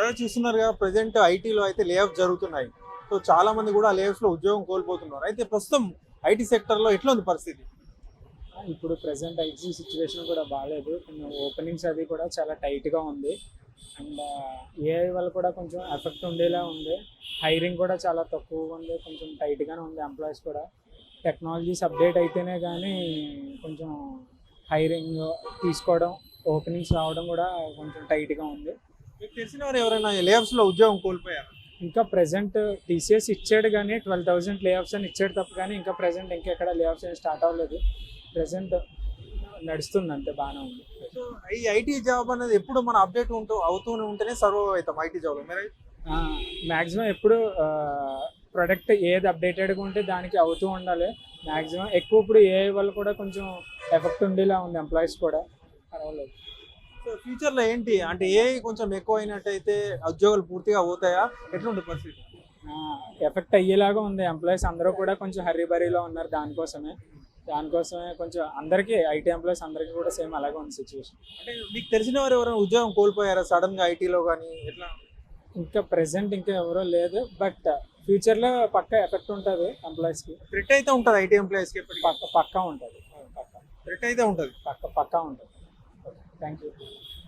చూస్తున్నారు చూస్తున్నారుగా ప్రజెంట్ ఐటీలో అయితే లేఅఫ్ జరుగుతున్నాయి. సో చాలా మంది కూడా లేఅఫ్స్లో ఉద్యోగం కోల్పోతున్నారు. అయితే ప్రస్తుతం ఐటీ సెక్టర్లో ఎట్లా ఉంది పరిస్థితి? ఇప్పుడు ప్రజెంట్ ఐటీ సిచ్యువేషన్ కూడా బాగాలేదు ఓపెనింగ్స్ అది కూడా చాలా టైట్గా ఉంది. అండ్ ఏఐ వల్ల కూడా కొంచెం ఎఫెక్ట్ ఉండేలా ఉంది. హైరింగ్ కూడా చాలా తక్కువగా ఉంది. కొంచెం టైట్గానే ఉంది ఎంప్లాయీస్ కూడా. టెక్నాలజీస్ అప్డేట్ అయితేనే కానీ కొంచెం హైరింగ్ తీసుకోవడం ఓపెనింగ్స్ రావడం కూడా కొంచెం టైట్గా ఉంది. మీకు తెలిసిన వారు ఎవరైనా లేఅఫ్స్లో ఉద్యోగం కోల్పోయారు? ఇంకా ప్రజెంట్ టీసీఎస్ ఇచ్చాడు కానీ ట్వెల్వ్ థౌసండ్ లే ఆఫ్స్ అని ఇచ్చాడు తప్ప కానీ ఇంకా ప్రజెంట్ ఇంకెక్కడ లే ఆఫ్స్ అని స్టార్ట్ అవ్వలేదు. ప్రజెంట్ నడుస్తుంది అంతే బాగానే ఉంది. సో ఈ ఐటీ జాబ్ అనేది ఎప్పుడు మన అప్డేట్ ఉంటూ అవుతూనే ఉంటేనే సర్వ్ అవుతాం ఐటీ జాబ్ మీరు మ్యాక్సిమం ఎప్పుడు ప్రొడక్ట్ ఏది అప్డేటెడ్గా ఉంటే దానికి అవుతూ ఉండాలి. మ్యాక్సిమం ఎక్కువ ఇప్పుడు ఏ వల్ల కూడా కొంచెం ఎఫెక్ట్ ఉండేలా ఉంది ఎంప్లాయీస్ కూడా. పర్వాలేదు. సో ఫ్యూచర్లో ఏంటి? అంటే ఏ కొంచెం ఎక్కువ అయినట్టయితే ఉద్యోగాలు పూర్తిగా పోతాయా? ఎట్లుంటుంది పరిస్థితి? ఎఫెక్ట్ అయ్యేలాగా ఉంది. ఎంప్లాయీస్ అందరూ కూడా కొంచెం హర్రీ బరీలో ఉన్నారు దానికోసమే. దానికోసమే కొంచెం అందరికీ ఐటీ ఎంప్లాయీస్ అందరికీ కూడా సేమ్ అలాగే ఉంది సిచ్యువేషన్ అంటే మీకు తెలిసిన వారు ఎవరైనా ఉద్యోగం కోల్పోయారా? సడన్గా ఐటీలో కానీ ఎట్లా? ఇంకా ప్రెసెంట్ ఇంకా ఎవరో లేదు. బట్ ఫ్యూచర్లో పక్క ఎఫెక్ట్ ఉంటుంది ఎంప్లాయీస్కి థ్రెట్ అయితే ఉంటుంది ఐటీ ఎంప్లాయీస్కి ఎప్పటికీ? పక్క పక్కా ఉంటుంది. పక్క థ్రెట్ అయితే ఉంటుంది? పక్క పక్కా ఉంటుంది. Thank you.